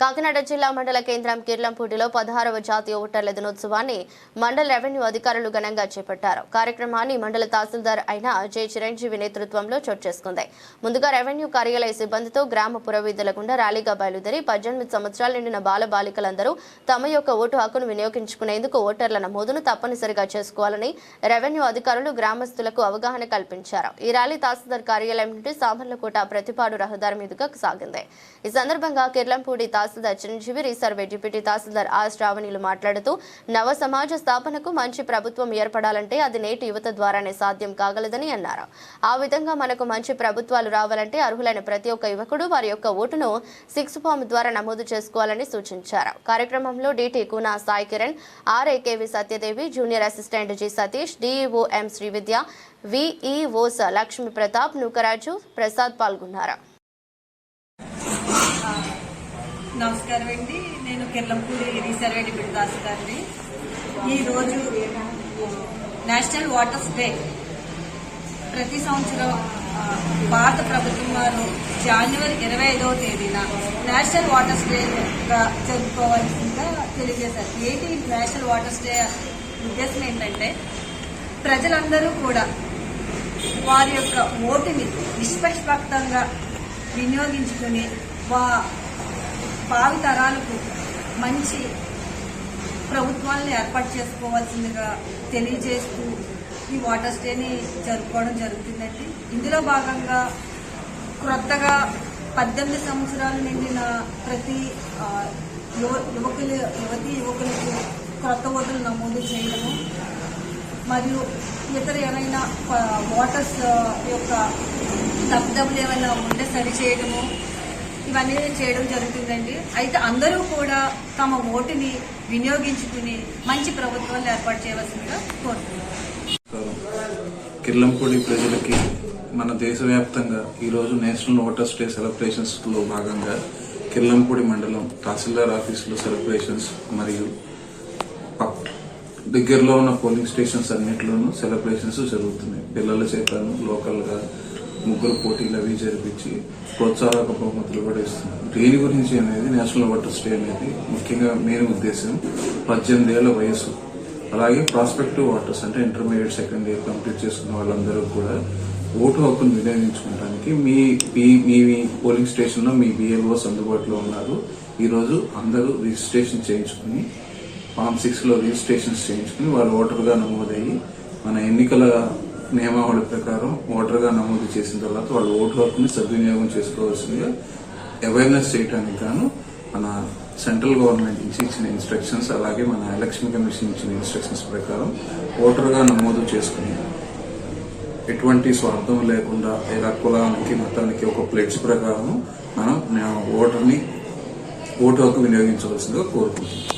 కాకినాడ జిల్లా మండల కేంద్రం కిర్లంపూడిలో పదహారవ జాతీయ ఓటర్ల దినోత్సవాన్ని మండల రెవెన్యూ అధికారులు ఘనంగా చేపట్టారు. కార్యక్రమాన్ని మండల తహసీల్దార్ అయిన జె చిరంజీవి నేతృత్వంలో చోటు చేసుకుంది. ముందుగా రెవెన్యూ కార్యాలయ సిబ్బందితో గ్రామ పురవీధుల గుండా ర్యాలీగా బయలుదేరి పద్దెనిమిది సంవత్సరాలు నిండిన బాల బాలికలందరూ తమ యొక్క ఓటు హక్కును వినియోగించుకునేందుకు ఓటర్ల నమోదును తప్పనిసరిగా చేసుకోవాలని రెవెన్యూ అధికారులు గ్రామస్తులకు అవగాహన కల్పించారు. ఈ ర్యాలీ తహసీల్దార్ కార్యాలయం నుండి సామర్లకోట ప్రతిపాడు రహదారి మీదుగా సాగింది. ఈ సందర్భంగా Kirlampudi tahsildar Chiranjeevi resurvey deputy tahsildar R శ్రావణిలు మాట్లాడుతూ నవ సమాజ స్థాపనకు మంచి ప్రభుత్వం ఏర్పడాలంటే అది నేటి యువత ద్వారానే సాధ్యం కాగలదని అన్నారు. ఆ విధంగా మనకు మంచి ప్రభుత్వాలు రావాలంటే అర్హులైన ప్రతి ఒక్క యువకుడు వారి యొక్క ఓటును సిక్స్ ఫామ్ ద్వారా నమోదు చేసుకోవాలని సూచించారు. కార్యక్రమంలో DT Koona Sai Kiran RAKV Satyadevi junior assistant G Satish DEO M Srividya VEOs Lakshmi Pratap Nookaraju Prasad పాల్గొన్నారు. నమస్కారం అండి. నేను కిర్లంపూడి రీసర్వే బిడ్దాస్ గారిని. ఈరోజు నేషనల్ వాటర్స్ డే. ప్రతి సంవత్సరం భారత ప్రభుత్వం వారు జనవరి ఇరవై ఐదవ తేదీన నేషనల్ వాటర్స్ డే జరుపుకోవాల్సిందిగా తెలియజేశారు. ఏంటి నేషనల్ వాటర్స్ డే ఉద్దేశం ఏంటంటే ప్రజలందరూ కూడా వారి యొక్క ఓటుని నిష్పక్షపాతంగా వినియోగించుకుని వా భావి తరాలకు మంచి ప్రభుత్వాలను ఏర్పాటు చేసుకోవాల్సిందిగా తెలియజేస్తూ ఈ వాటర్స్ డేని జరుపుకోవడం జరుగుతుందండి. ఇందులో భాగంగా క్రొత్తగా పద్దెనిమిది సంవత్సరాలు నిండిన ప్రతి యువ- యువకులు యువతి యువకులకు క్రొత్త ఓటర్లు నమోదు చేయడము మరియు ఇతర ఏమైనా వాటర్స్ యొక్క తప్పుదప్పులు ఏమైనా ఉంటే సరి ఇవన్నీ చేయడం జరుగుతుందండి. అయితే అందరూ కూడా తమ ఓటుని వినియోగించుకుని మంచి ప్రభుత్వాన్ని ఏర్పాటు చేయవలసిందిగా కోరుతున్నాను కిర్లంపూడి ప్రజలకి మన దేశవ్యాప్తంగా ఈరోజు నేషనల్ ఓటర్స్ డే సెలబ్రేషన్స్లో భాగంగా కిర్లంపూడి మండలం తహసీల్దార్ ఆఫీసులో సెలబ్రేషన్స్ మరియు దగ్గరలో ఉన్న పోలింగ్ స్టేషన్స్ అన్నింటిలోనూ సెలబ్రేషన్స్ జరుగుతున్నాయి. పిల్లల చేతను లోకల్గా ముగ్గురు పోటీలు అవి జరిపించి ప్రోత్సాహక బహుమతులు కూడా ఇస్తున్నారు. దేని గురించి అనేది నేషనల్ వాటర్ డే అనేది ముఖ్యంగా మెయిన్ ఉద్దేశం. పద్దెనిమిది ఏళ్ళ వయసు. అలాగే ప్రాస్పెక్టివ్ వాటర్స్ అంటే ఇంటర్మీడియట్ సెకండ్ ఇయర్ కంప్లీట్ చేసుకున్న వాళ్ళందరూ కూడా ఓటు హక్కును వినియోగించుకోవడానికి మీ మీ- మీ పోలింగ్ స్టేషన్లో మీ బిఎల్ఓస్ అందుబాటులో ఉన్నారు. ఈరోజు అందరూ రిజిస్ట్రేషన్ చేయించుకుని ఫామ్ సిక్స్లో రిజిస్ట్రేషన్ రిజిస్ట్రేషన్స్ చేయించుకుని వాళ్ళు ఓటర్గా నమోదయ్యి మన ఎన్నికల నియమావళి ప్రకారం ఓటర్గా నమోదు చేసిన తర్వాత వాళ్ళు ఓటు హక్కుని సద్వినియోగం చేసుకోవాల్సిందిగా అవేర్నెస్ చేయడానికి గాను మన సెంట్రల్ గవర్నమెంట్ నుంచి ఇచ్చిన ఇన్స్ట్రక్షన్స్ అలాగే మన ఎలక్షన్ కమిషన్ ఇచ్చిన ఇన్స్ట్రక్షన్స్ ప్రకారం ఓటర్గా నమోదు చేసుకుని ఎటువంటి స్వార్థం లేకుండా ఇలా కులానికి మతానికి ఒక ప్లేట్స్ ప్రకారం మనం ఓటర్ని ఓటు హక్కు వినియోగించవలసిందిగా కోరుకుంటున్నాం.